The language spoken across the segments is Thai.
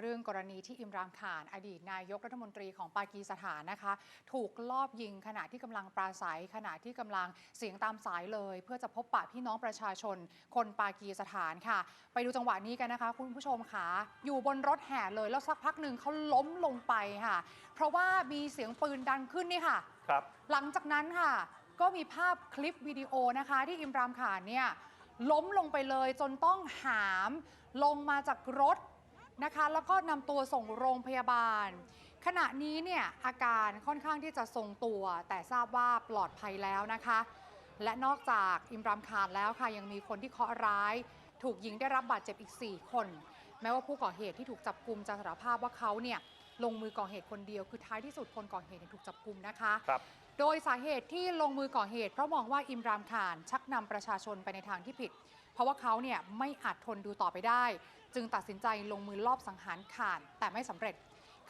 เรื่องกรณีที่อิมรานข่านอดีตนายกรัฐมนตรีของปากีสถานนะคะ ถูกลอบยิงขณะที่กำลังปราศัย ขณะที่กำลังเสียงตามสายเลย เพื่อจะพบปะพี่น้องประชาชน คนปากีสถานค่ะ ไปดูจังหวะนี้กันนะคะ คุณผู้ชมค่ะอยู่บนรถแห่เลยแล้วสักพักหนึ่งเขาล้มลงไปค่ะ เพราะว่ามีเสียงปืนดังขึ้นนี่ค่ะครับ หลังจากนั้นค่ะ ก็มีภาพคลิปวิดีโอนะคะที่อิมรามข่านเนี่ยล้มลงไปเลยจนต้องหามลงมาจากรถ นะคะ แล้วก็นำตัวส่งโรงพยาบาล ขณะนี้เนี่ยอาการค่อนข้างที่จะทรงตัว แต่ทราบว่าปลอดภัยแล้วนะคะ และนอกจากอิมรามข่านแล้วค่ะยังมีคนที่เคราะห์ร้าย ถูกยิงได้รับบาดเจ็บอีก 4 คน แม้ว่าผู้ก่อเหตุที่ถูกจับกลุ่มจะสารภาพว่าเขาเนี่ยลงมือก่อเหตุคนเดียว คือท้ายที่สุดคนก่อเหตุเนี่ยถูกจับกลุ่มนะคะครับโดยสาเหตุที่ลงมือก่อเหตุเพราะมองว่าอิมรามข่านชักนำประชาชนไปในทางที่ผิด เพราะว่าเขาเนี่ยไม่อาจทนดูต่อไปได้ จึงตัดสินใจลงมือลอบสังหารข่านแต่ไม่สำเร็จ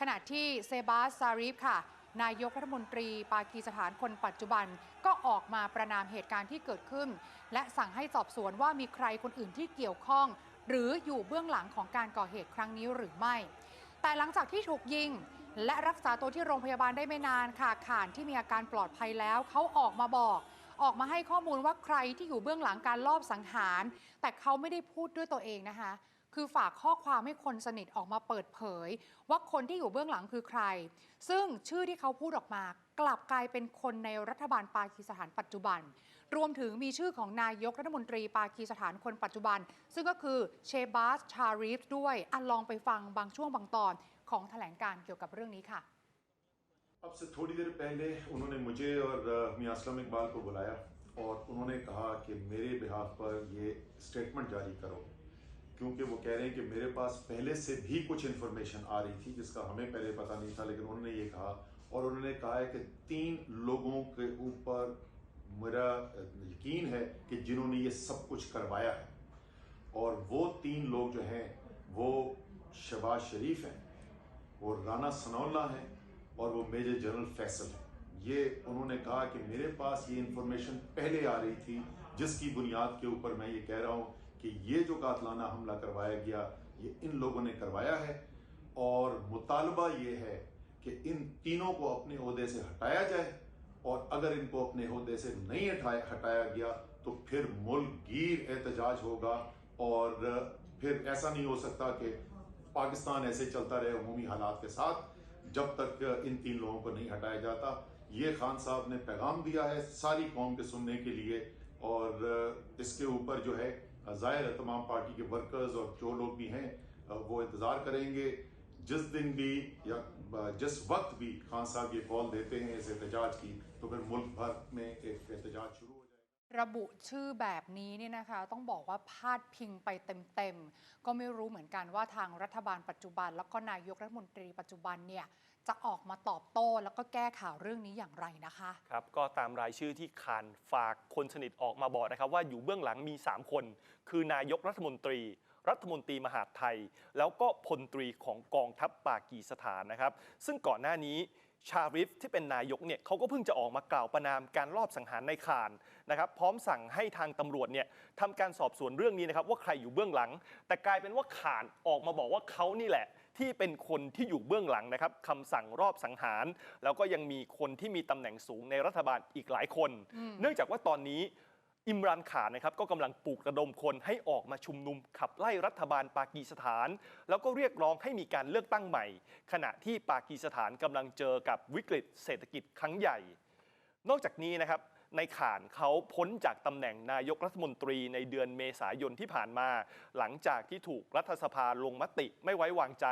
ขณะที่เซบาสซารีฟค่ะ นายกรัฐมนตรีปากีสถานคนปัจจุบันก็ออกมาประนามเหตุการณ์ที่เกิดขึ้น และสั่งให้สอบสวนว่ามีใครคนอื่นที่เกี่ยวข้อง หรืออยู่เบื้องหลังของการก่อเหตุครั้งนี้หรือไม่ แต่หลังจากที่ถูกยิงและรักษาตัวที่โรงพยาบาลได้ไม่นานค่ะข่านที่มีอาการปลอดภัยแล้วเขาออกมาบอก ออกมาให้ข้อมูลว่าใครที่อยู่เบื้องหลังการลอบสังหาร แต่เขาไม่ได้พูดด้วยตัวเองนะคะ คือฝากข้อความให้คนสนิทออกมาเปิดเผย ว่าคนที่อยู่เบื้องหลังคือใคร ซึ่งชื่อที่เขาพูดออกมากลับกลายเป็นคนในรัฐบาลปากีสถานปัจจุบัน รวมถึงมีชื่อของนายกรัฐมนตรีปากีสถานคนปัจจุบัน ซึ่งก็คือเชบาสชารีฟด้วยอันลองไปฟังบางช่วงบางตอนของแถลงการเกี่ยวกับเรื่องนี้ค่ะ اب سے تھوڑی دیر پہلے انہوں نے مجھے اور میاں اسلم اقبال کو بلایا اور انہوں نے کہا کہ میرے بحاف پر یہ اسٹیٹمنٹ جاری کرو، کیونکہ وہ کہہ رہے ہیں کہ میرے پاس پہلے سے بھی کچھ انفارمیشن آ رہی تھی جس کا ہمیں پہلے پتہ نہیں تھا، لیکن انہوں نے یہ کہا اور انہوں نے کہا ہے کہ تین لوگوں کے اوپر میرا یقین ہے کہ جنہوں نے یہ سب کچھ کروایا ہے۔ اور وہ تین لوگ جو ہیں وہ شباز شریف ہیں، وہ رانا ثناء اللہ ہیں اور وہ میجر جنرل فیصل ہے یہ انہوں نے کہا کہ میرے پاس یہ انفارمیشن پہلے آ رہی تھی، جس کی بنیاد کے اوپر میں یہ کہہ رہا ہوں کہ یہ جو قاتلانہ حملہ کروایا گیا، یہ ان لوگوں نے کروایا ہے۔ اور مطالبہ یہ ہے کہ ان تینوں کو اپنے عہدے سے ہٹایا جائے، اور اگر ان کو اپنے عہدے سے نہیں ہٹایا گیا، تو پھر ملک گیر احتجاج ہوگا۔ اور پھر ایسا نہیں ہو سکتا کہ پاکستان ایسے چلتا رہے عمومی حالات کے ساتھ۔ جب تک ان تین لوگوں کو نہیں ہٹایا جاتا، یہ خان صاحب نے پیغام دیا ہے ساری قوم کے سننے کے لیے اور اس کے اوپر جو ہے، ظاہر ہے تمام پارٹی کے ورکرز اور جو لوگ بھی ہیں، وہ انتظار کریں گے۔ جس دن بھی یا جس وقت بھی خان صاحب یہ کال دیتے ہیں اس احتجاج کی، تو پھر ملک بھر میں ایک احتجاج شروع ระบุชื่อแบบนี้เนี่ยนะคะต้องบอกว่าพาดพิงไปเต็มๆ ก็ไม่รู้เหมือนกันว่าทางรัฐบาลปัจจุบัน แล้วก็นายกรัฐมนตรีปัจจุบันเนี่ยจะออกมาตอบโต้แล้วก็แก้ข่าวเรื่องนี้อย่างไรนะคะครับก็ตามรายชื่อที่คานฝากคนสนิทออกมาบอกนะครับว่าอยู่เบื้องหลังมี 3 คน คือนายกรัฐมนตรี รัฐมนตรีมหาดไทย แล้วก็พลตรีของกองทัพปากีสถานนะครับ ซึ่งก่อนหน้านี้ชาริฟที่เป็นนายกเนี่ยเขาก็เพิ่งจะออกมากล่าวประนามการลอบสังหารในคานนะครับพร้อมสั่งให้ทางตำรวจเนี่ยทำการสอบสวนเรื่องนี้นะครับว่าใครอยู่เบื้องหลัง แต่กลายเป็นว่าขานออกมาบอกว่าเขานี่แหละที่เป็นคนที่อยู่เบื้องหลังนะครับคำสั่งรอบสังหาร แล้วก็ยังมีคนที่มีตำแหน่งสูงในรัฐบาลอีกหลายคน เนื่องจากว่าตอนนี้ อิมรานข่านนะครับก็กำลังปลุกระดมคนให้ออกมาชุมนุมขับไล่รัฐบาลปากีสถาน แล้วก็เรียกร้องให้มีการเลือกตั้งใหม่ ขณะที่ปากีสถานกำลังเจอกับวิกฤตเศรษฐกิจครั้งใหญ่ นอกจากนี้นะครับ ในข่านเขาพ้นจากตำแหน่งนายกรัฐมนตรีในเดือนเมษายนที่ผ่านมา หลังจากที่ถูกรัฐสภาลงมติไม่ไว้วางใจ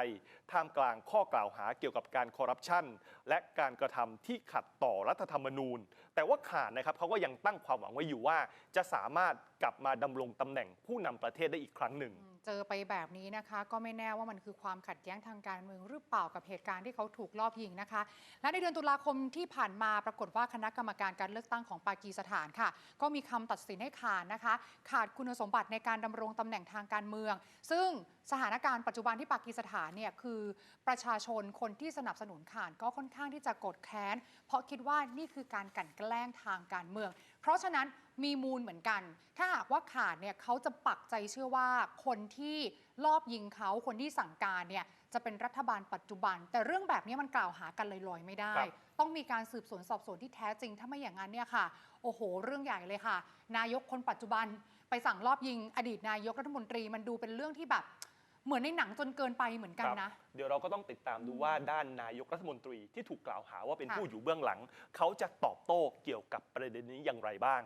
ท่ามกลางข้อกล่าวหาเกี่ยวกับการคอร์รัปชันและการกระทำที่ขัดต่อรัฐธรรมนูญ แต่ว่าข่านนะครับเขาก็ยังตั้งความหวังไว้อยู่ว่า จะสามารถกลับมาดำรงตำแหน่งผู้นำประเทศได้อีกครั้งหนึ่ง เจอไปแบบนี้นะคะ ก็ไม่แน่ว่ามันคือความขัดแย้งทางการเมืองหรือเปล่ากับเหตุการณ์ที่เขาถูกลอบยิงนะคะ และในเดือนตุลาคมที่ผ่านมาปรากฏว่าคณะกรรมการการเลือกตั้งของปากีสถานค่ะ ก็มีคำตัดสินให้ขาดนะคะ ขาดคุณสมบัติในการดำรงตำแหน่งทางการเมือง ซึ่งสถานการณ์ปัจจุบันที่ปากีสถานเนี่ยคือประชาชนคนที่สนับสนุนขานก็ค่อนข้างที่จะกดแค้น เพราะคิดว่านี่คือการกลั่นแกล้งทางการเมือง เพราะฉะนั้นมีมูลเหมือนกัน ถ้าหากว่าขาดเนี่ยเขาจะปักใจเชื่อว่าคนที่ลอบยิงเขาคนที่สั่งการเนี่ยจะเป็นรัฐบาลปัจจุบัน แต่เรื่องแบบนี้มันกล่าวหากันลอยๆไม่ได้ครับต้องมีการสืบสวนสอบสวนที่แท้จริง ถ้าไม่อย่างนั้นเนี่ยค่ะ โอ้โห เรื่องใหญ่เลยค่ะ นายกคนปัจจุบัน ไปสั่งรอบยิงอดีตนายกรัฐมนตรีมันดูเป็นเรื่องที่แบบ เหมือนในหนังจนเกินไปเหมือนกันนะ เดี๋ยวเราก็ต้องติดตามดูว่าด้านนายกรัฐมนตรีที่ถูกกล่าวหาว่าเป็นค่ะผู้อยู่เบื้องหลัง เขาจะตอบโต้เกี่ยวกับประเด็นนี้อย่างไรบ้าง